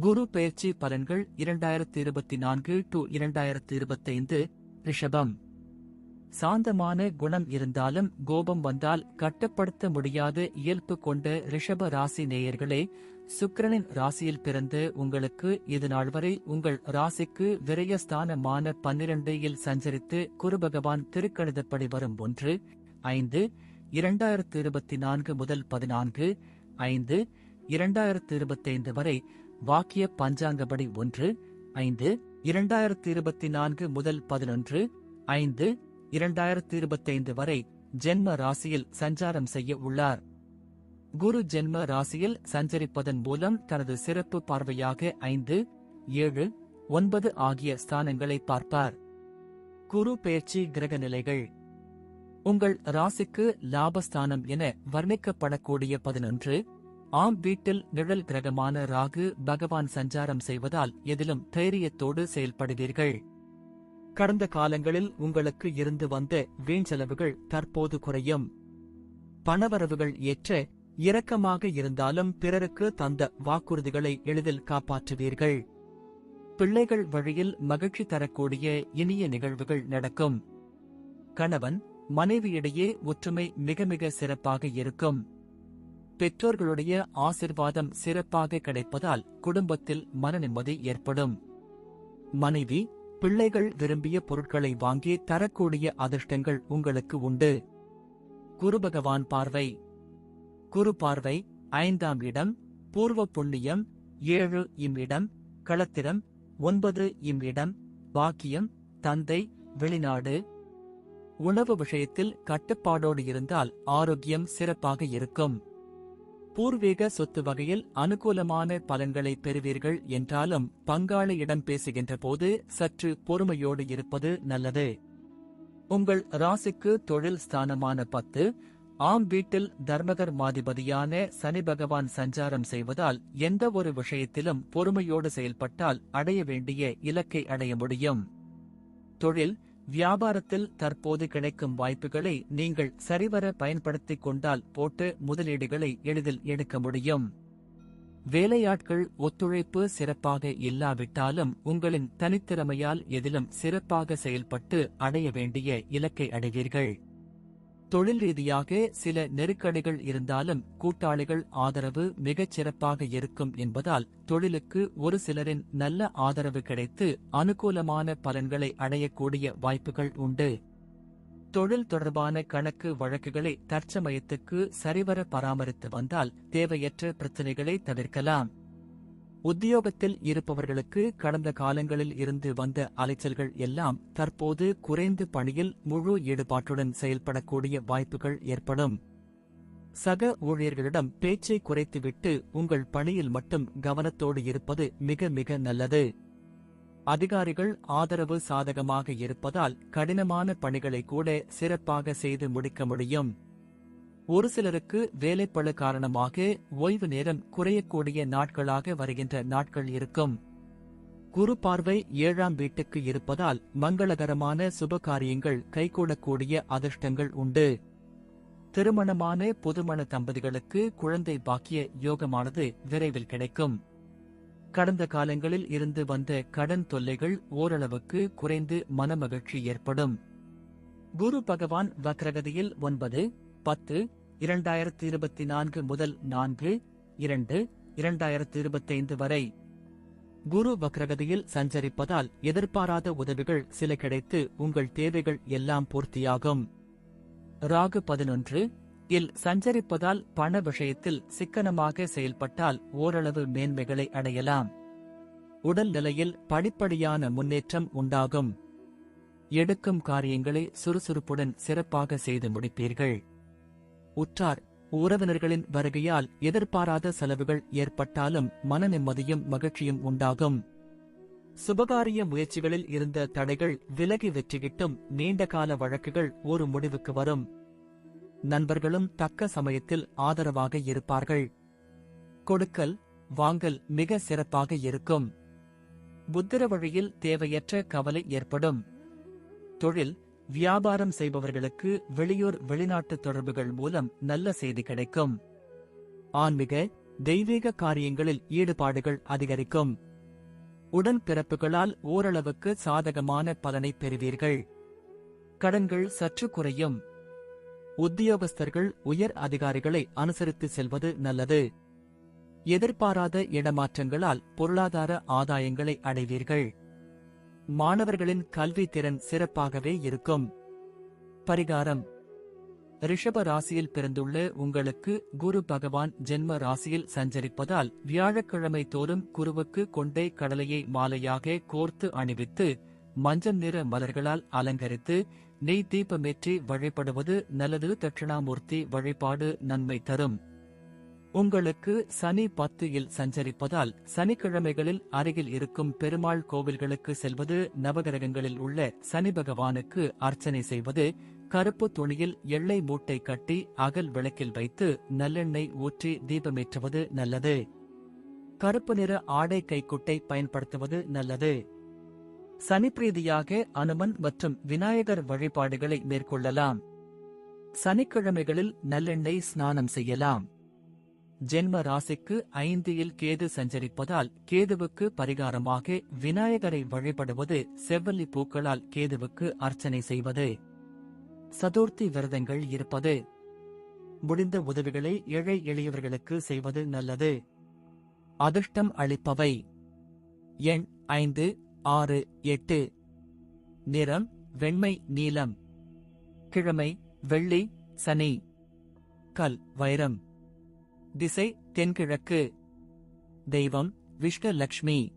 குரு பயிற்சி பலன்கள் இரண்டாயிரத்தி இருபத்தி நான்கு டு இரண்டாயிரத்தி இருபத்தைந்து ரிஷபம். சாந்தமான குணம் இருந்தாலும் கோபம் வந்தால் கட்டுப்படுத்த முடியாத இயல்பு கொண்ட ரிஷப ராசி நேயர்களே சுக்கிரனின் ராசியில் பிறந்து உங்களுக்கு இது நாள் வரை உங்கள் ராசிக்கு விரயஸ்தானமான பன்னிரண்டையில் சஞ்சரித்து குரு பகவான் திருக்கணிதப்படி வரும் ஒன்று ஐந்து இரண்டாயிரத்து இருபத்தி நான்கு முதல் பதினான்கு ஐந்து இரண்டாயிரத்து இருபத்தைந்து வரை வாக்கிய பஞ்சாங்கப்படி ஒன்று ஐந்து இரண்டாயிரத்து இருபத்தி நான்கு முதல் பதினொன்று ஐந்து இரண்டாயிரத்து இருபத்தைந்து வரை ஜென்ம ராசியில் சஞ்சாரம் செய்ய உள்ளார். குரு ஜென்ம ராசியில் சஞ்சரிப்பதன் மூலம் தனது சிறப்பு பார்வையாக ஐந்து ஏழு ஒன்பது ஆகிய ஸ்தானங்களை பார்ப்பார். குரு பெயர்ச்சி கிரக நிலைகள். உங்கள் ராசிக்கு லாபஸ்தானம் என வர்ணிக்கப்படக்கூடிய பதினொன்று ஆம் வீட்டில் நிழல் கிரகமான ராகு பகவான் சஞ்சாரம் செய்வதால் எதிலும் தைரியத்தோடு செயல்படுவீர்கள். கடந்த காலங்களில் உங்களுக்கு இருந்து வந்த வீண் செலவுகள் தற்போது குறையும். பணவரவுகள் ஏற்ற இரக்கமாக இருந்தாலும் பிறருக்கு தந்த வாக்குறுதிகளை எளிதில் காப்பாற்றுவீர்கள். பிள்ளைகள் வழியில் மகிழ்ச்சி தரக்கூடிய இனிய நிகழ்வுகள் நடக்கும். கணவன் மனைவியிடையே ஒற்றுமை மிக மிக சிறப்பாக இருக்கும். பெற்றோர்களுடைய ஆசிர்வாதம் சிறப்பாக கிடைப்பதால் குடும்பத்தில் மனநிம்மதி ஏற்படும். மனைவி பிள்ளைகள் விரும்பிய பொருட்களை வாங்கி தரக்கூடிய அதிர்ஷ்டங்கள் உங்களுக்கு உண்டு. குரு பகவான் பார்வை. குரு பார்வை ஐந்தாம் இடம் பூர்வ புண்ணியம் ஏழு இம் இடம் களத்திரம் ஒன்பது இம் இடம் பாக்கியம் தந்தை வெளிநாடு. உணவு விஷயத்தில் கட்டுப்பாடோடு இருந்தால் ஆரோக்கியம் சிறப்பாக இருக்கும். பூர்வீக சொத்து வகையில் அனுகூலமான பலன்களை பெறுவீர்கள் என்றாலும் பங்காளியிடம் பேசுகின்ற போது சற்று பொறுமையோடு இருப்பது நல்லது. உங்கள் ராசிக்கு தொழில் ஸ்தானமான பத்து ஆம் வீட்டில் தர்மகர் மாதிபதியான சனி பகவான் சஞ்சாரம் செய்வதால் எந்த ஒரு விஷயத்திலும் பொறுமையோடு செயல்பட்டால் அடைய வேண்டிய இலக்கை அடைய முடியும். தொழில் வியாபாரத்தில் தற்போது கிடைக்கும் வாய்ப்புகளை நீங்கள் சரிவர பயன்படுத்திக் கொண்டால் போட்டு முதலீடுகளை எளிதில் எடுக்க முடியும். வேலையாட்கள் ஒத்துழைப்பு சிறப்பாக இல்லாவிட்டாலும் உங்களின் தனித்திறமையால் எதிலும் சிறப்பாக செயல்பட்டு அடைய வேண்டிய இலக்கை அடைவீர்கள். தொழில் ரீதியாக சில நெருக்கடிகள் இருந்தாலும் கூட்டாளிகள் ஆதரவு மிகச் சிறப்பாக இருக்கும் என்பதால் தொழிலுக்கு ஒரு சிலரின் நல்ல ஆதரவு கிடைத்து அனுகூலமான பலன்களை அடையக்கூடிய வாய்ப்புகள் உண்டு. தொழில் தொடர்பான கணக்கு வழக்குகளை தற்சமயத்துக்கு சரிவர பராமரித்து வந்தால் தேவையற்ற பிரச்சினைகளை தவிர்க்கலாம். உத்தியோகத்தில் இருப்பவர்களுக்கு கடந்த காலங்களில் இருந்து வந்த அலைச்சல்கள் எல்லாம் தற்போது குறைந்து பணியில் முழு ஈடுபாட்டுடன் செயல்படக்கூடிய வாய்ப்புகள் ஏற்படும். சக ஊழியர்களிடம் பேச்சை குறைத்துவிட்டு உங்கள் பணியில் மட்டும் கவனத்தோடு இருப்பது மிக மிக நல்லது. அதிகாரிகள் ஆதரவு சாதகமாக இருப்பதால் கடினமான பணிகளை கூட சிறப்பாக செய்து முடிக்க முடியும். ஒரு சிலருக்கு வேலைப்பளு காரணமாக ஓய்வு நேரம் குறையக்கூடிய நாட்களாக வருகின்ற நாட்கள் இருக்கும். குரு பார்வை ஏழாம் வீட்டுக்கு இருப்பதால் மங்களகரமான சுப காரியங்கள் கைகூடக்கூடிய அதிர்ஷ்டங்கள் உண்டு. திருமணமான புதுமண தம்பதிகளுக்கு குழந்தை பாக்கிய யோகமானது விரைவில் கிடைக்கும். கடந்த காலங்களில் இருந்து வந்த கடன் தொல்லைகள் ஓரளவுக்கு குறைந்து மனமகிழ்ச்சி ஏற்படும். குரு பகவான் வக்ரகதியில் ஒன்பது பத்து இரண்டாயிரத்தி இருபத்தி நான்கு முதல் நான்கு இரண்டு இரண்டாயிரத்தி இருபத்தைந்து வரை. குரு வக்ரகதியில் சஞ்சரிப்பதால் எதிர்பாராத உதவிகள் சில கிடைத்து உங்கள் தேவைகள் எல்லாம் பூர்த்தியாகும். ராகு பதினொன்று இல் சஞ்சரிப்பதால் பண விஷயத்தில் சிக்கனமாக செயல்பட்டால் ஓரளவு மேன்மைகளை அடையலாம். உடல் நிலையில் படிப்படியான முன்னேற்றம் உண்டாகும். எடுக்கும் காரியங்களை சுறுசுறுப்புடன் சிறப்பாக செய்து முடிப்பீர்கள். உற்றார். உறவினர்களின் வருகையால் எதிர்பாராத செலவுகள் ஏற்பட்டாலும் மன நிம்மதியும் மகிழ்ச்சியும் உண்டாகும். சுபகாரிய முயற்சிகளில் இருந்த தடைகள் விலகி வெற்றிகிட்டும் நீண்டகால வழக்குகள் ஒரு முடிவுக்கு வரும். நண்பர்களும் தக்க சமயத்தில் ஆதரவாக இருப்பார்கள். கொடுக்கல் வாங்கல் மிக சிறப்பாக இருக்கும். புத்திர வழியில் தேவையற்ற கவலை ஏற்படும். தொழில் வியாபாரம் செய்பவர்களுக்கு வெளியூர் வெளிநாட்டு தொடர்புகள் மூலம் நல்ல செய்தி கிடைக்கும். ஆன்மீக தெய்வீக காரியங்களில் ஈடுபாடுகள் அதிகரிக்கும். உடன்பிறப்புகளால் ஓரளவுக்கு சாதகமான பலனை பெறுவீர்கள். கடன்கள் சற்று குறையும். உத்தியோகஸ்தர்கள் உயர் அதிகாரிகளை அனுசரித்து செல்வது நல்லது. எதிர்பாராத இடமாற்றங்களால் பொருளாதார ஆதாயங்களை அடைவீர்கள். மாணவர்களின் கல்வி திறன் சிறப்பாகவே இருக்கும். பரிகாரம். ரிஷப ராசியில் பிறந்துள்ள உங்களுக்கு குரு பகவான் ஜென்ம ராசியில் சஞ்சரிப்பதால் வியாழக்கிழமை தோறும் குருவுக்கு கொண்டை கடலையை மாலையாக கோர்த்து அணிவித்து மஞ்சள் நிற மலர்களால் அலங்கரித்து நெய் தீபமேற்றி வழிபடுவது நல்லது. தட்சிணாமூர்த்தி வழிபாடு நன்மை தரும். உங்களுக்கு சனி பத்தியில் சஞ்சரிப்பதால் சனிக்கிழமைகளில் அருகில் இருக்கும் பெருமாள் கோவில்களுக்கு செல்வது நவகிரகங்களில் உள்ள சனி பகவானுக்கு அர்ச்சனை செய்வது கருப்பு துணியில் எள்ளை மூட்டை கட்டி அகல் விளக்கில் வைத்து நல்லெண்ணெய் ஊற்றி தீபமேற்றுவது நல்லது. கருப்பு நிற ஆடை கைக்குட்டை பயன்படுத்துவது நல்லது. சனிப்பிரீதியாக அனுமன் மற்றும் விநாயகர் வழிபாடுகளை மேற்கொள்ளலாம். சனிக்கிழமைகளில் நல்லெண்ணெய் ஸ்நானம் செய்யலாம். ஜென்ம ராசிக்கு ஐந்தில் கேது சஞ்சரிப்பதால் கேதுவுக்கு பரிகாரமாக விநாயகரை வழிபடுவது செவ்வல்லி பூக்களால் கேதுவுக்கு அர்ச்சனை செய்வது. சதுர்த்தி விரதங்கள் இருப்பது. முடிந்த உதவிகளை ஏழை எளியவர்களுக்கு செய்வது நல்லது. அதிர்ஷ்டம் அளிப்பவை. எண் ஐந்து ஆறு எட்டு. நிறம் வெண்மை நீலம். கிழமை வெள்ளி சனி. கல் வைரம். திசை தென்கிழக்கு. தெய்வம் விஷ்ணு லக்ஷ்மி.